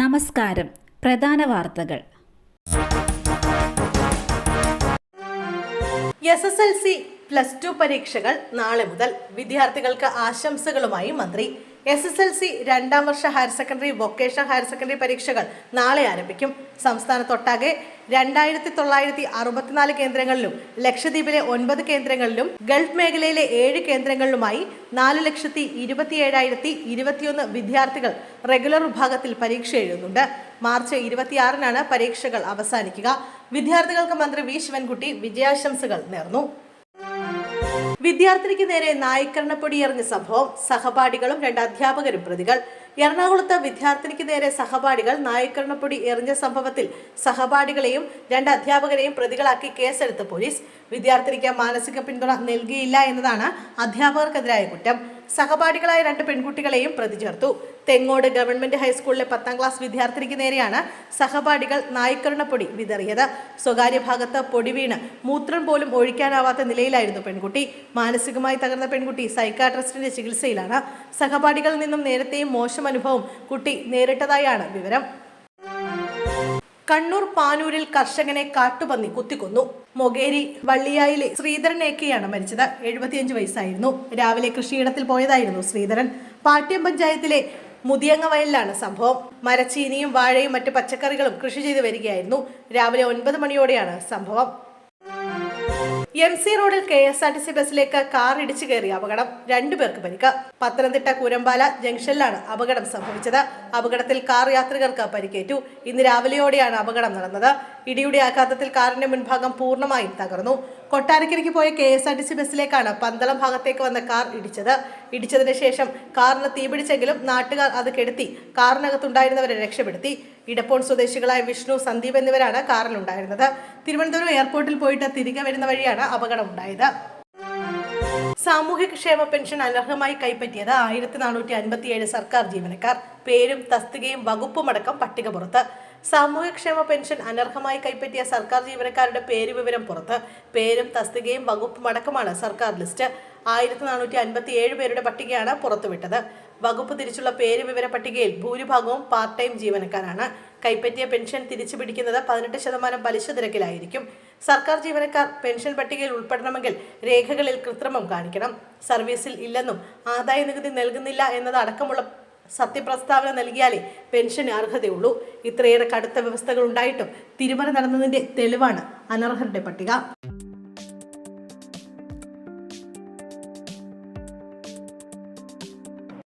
നമസ്കാരം. പ്രധാന വാർത്തകൾ. S S L C plus two പരീക്ഷകൾ നാളെ മുതൽ വിദ്യാർത്ഥികൾക്ക് ആശംസകളുമായി മന്ത്രി എസ് എസ് എൽ സി രണ്ടാം വർഷ higher secondary vocational higher secondary പരീക്ഷകൾ നാളെ ആരംഭിക്കും. സംസ്ഥാനത്തൊട്ടാകെ രണ്ടായിരത്തി തൊള്ളായിരത്തി അറുപത്തിനാല് കേന്ദ്രങ്ങളിലും ലക്ഷദ്വീപിലെ ഒൻപത് കേന്ദ്രങ്ങളിലും ഗൾഫ് മേഖലയിലെ ഏഴ് കേന്ദ്രങ്ങളിലുമായി നാല് ലക്ഷത്തി ഇരുപത്തിയേഴായിരത്തി ഇരുപത്തിയൊന്ന് വിദ്യാർത്ഥികൾ റെഗുലർ വിഭാഗത്തിൽ പരീക്ഷ എഴുതുന്നുണ്ട്. മാർച്ച് ഇരുപത്തിയാറിനാണ് പരീക്ഷകൾ അവസാനിക്കുക. വിദ്യാർത്ഥികൾക്ക് മന്ത്രി വി. ശിവൻകുട്ടി വിജയാശംസകൾ നേർന്നു. വിദ്യാർത്ഥിനിക്ക് നേരെ നായ്ക്കരണപ്പൊടി എറിഞ്ഞ സംഭവം സഹപാഠികളും രണ്ട് അധ്യാപകരും പ്രതികൾ. എറണാകുളത്ത് വിദ്യാർത്ഥിനിക്ക് നേരെ സഹപാഠികൾ നായ്ക്കരണപ്പൊടി എറിഞ്ഞ സംഭവത്തിൽ സഹപാഠികളെയും രണ്ട് അധ്യാപകരെയും പ്രതികളാക്കി കേസെടുത്ത പോലീസ്. വിദ്യാർത്ഥിനിക്ക് മാനസിക പിന്തുണ നൽകിയില്ല എന്നതാണ് അധ്യാപകർക്കെതിരായ കുറ്റം. സഹപാഠികളായ രണ്ട് പെൺകുട്ടികളെയും പ്രതി ചേർത്തു തെങ്ങോട് ഗവൺമെന്റ് ഹൈസ്കൂളിലെ പത്താം ക്ലാസ് വിദ്യാർത്ഥിനിക്ക് നേരെയാണ് സഹപാഠികൾ നായ്ക്കരണപ്പൊടി വിതറിയത്. സ്വകാര്യ ഭാഗത്ത് പൊടി വീണ് മൂത്രം പോലും ഒഴിക്കാനാവാത്ത നിലയിലായിരുന്നു പെൺകുട്ടി. മാനസികമായി തകർന്ന പെൺകുട്ടി സൈക്കാട്രിസ്റ്റിന്റെ ചികിത്സയിലാണ്. സഹപാഠികളിൽ നിന്നും നേരത്തെയും മോശം അനുഭവം കുട്ടി നേരിട്ടതായാണ് വിവരം. കണ്ണൂർ പാനൂരിൽ കർഷകനെ കാട്ടുപന്നി കുത്തിക്കൊന്നു. മൊകേരി വള്ളിയായിലെ ശ്രീധരൻ ഏക്കയാണ് മരിച്ചത്. എഴുപത്തിയഞ്ച് വയസ്സായിരുന്നു. രാവിലെ കൃഷിയിടത്തിൽ പോയതായിരുന്നു ശ്രീധരൻ. പാട്യം പഞ്ചായത്തിലെ മുതിയങ്ങ വയലിലാണ് സംഭവം. മരച്ചീനിയും വാഴയും മറ്റ് പച്ചക്കറികളും കൃഷി ചെയ്തു വരികയായിരുന്നു. രാവിലെ ഒൻപത് മണിയോടെയാണ് സംഭവം. എം സി റോഡിൽ K S R T C ബസ്സിലേക്ക് car ഇടിച്ചു കയറിയ അപകടം രണ്ടുപേർക്ക് പരിക്ക്. പത്തനംതിട്ട കൂരമ്പാല ജംഗ്ഷനിലാണ് അപകടം സംഭവിച്ചത്. അപകടത്തിൽ കാർ യാത്രികർക്ക് പരിക്കേറ്റു. ഇന്ന് രാവിലെയോടെയാണ് അപകടം നടന്നത്. ഇടിയുടെ ആഘാതത്തിൽ കാറിന്റെ മുൻഭാഗം പൂർണമായും തകർന്നു. കൊട്ടാരക്കരയ്ക്ക് പോയ K S R T C ബസ്സിലേക്കാണ് Pandalam ഭാഗത്തേക്ക് വന്ന കാർ ഇടിച്ചത്. ഇടിച്ചതിന് ശേഷം കാറിന് തീപിടിച്ചെങ്കിലും നാട്ടുകാർ അത് കെടുത്തി കാറിനകത്തുണ്ടായിരുന്നവരെ രക്ഷപ്പെടുത്തി. ഇടപ്പോൺ സ്വദേശികളായ വിഷ്ണു സന്ദീപ് എന്നിവരാണ് കാറിലുണ്ടായിരുന്നത്. തിരുവനന്തപുരം എയർപോർട്ടിൽ പോയിട്ട് തിരികെ വരുന്ന വഴിയാണ് അപകടം ഉണ്ടായത് സാമൂഹ്യക്ഷേമ പെൻഷൻ അനർഹമായി കൈപ്പറ്റിയത് ആയിരത്തി നാനൂറ്റി അൻപത്തിയേഴ് സർക്കാർ ജീവനക്കാർ. പേരും തസ്തികയും വകുപ്പുമടക്കം പട്ടിക പുറത്ത്. സാമൂഹ്യക്ഷേമ പെൻഷൻ അനർഹമായി കൈപ്പറ്റിയ സർക്കാർ ജീവനക്കാരുടെ പേര് വിവരം പുറത്ത്. പേരും തസ്തികയും വകുപ്പും അടക്കമാണ് സർക്കാർ ലിസ്റ്റ്. ആയിരത്തി നാനൂറ്റി അൻപത്തി ഏഴ് പേരുടെ പട്ടികയാണ് പുറത്തുവിട്ടത്. വകുപ്പ് തിരിച്ചുള്ള പേര് വിവര പട്ടികയിൽ ഭൂരിഭാഗവും പാർട്ട് ടൈം ജീവനക്കാരാണ്. കൈപ്പറ്റിയ പെൻഷൻ തിരിച്ചു പിടിക്കുന്നത് പതിനെട്ട് ശതമാനം പലിശ നിരക്കിലായിരിക്കും. സർക്കാർ ജീവനക്കാർ പെൻഷൻ പട്ടികയിൽ ഉൾപ്പെടണമെങ്കിൽ രേഖകളിൽ കൃത്രിമം കാണിക്കണം. സർവീസിൽ ഇല്ലെന്നും ആദായ നികുതി നൽകുന്നില്ല എന്നതടക്കമുള്ള സത്യപ്രസ്താവന നൽകിയാലേ പെൻഷൻ അർഹതയുള്ളൂ. ഇത്രയേറെ കടുത്ത വ്യവസ്ഥകൾ ഉണ്ടായിട്ടും തിരുമറ നടന്നതിന്റെ തെളിവാണ് അനർഹരുടെ പട്ടിക.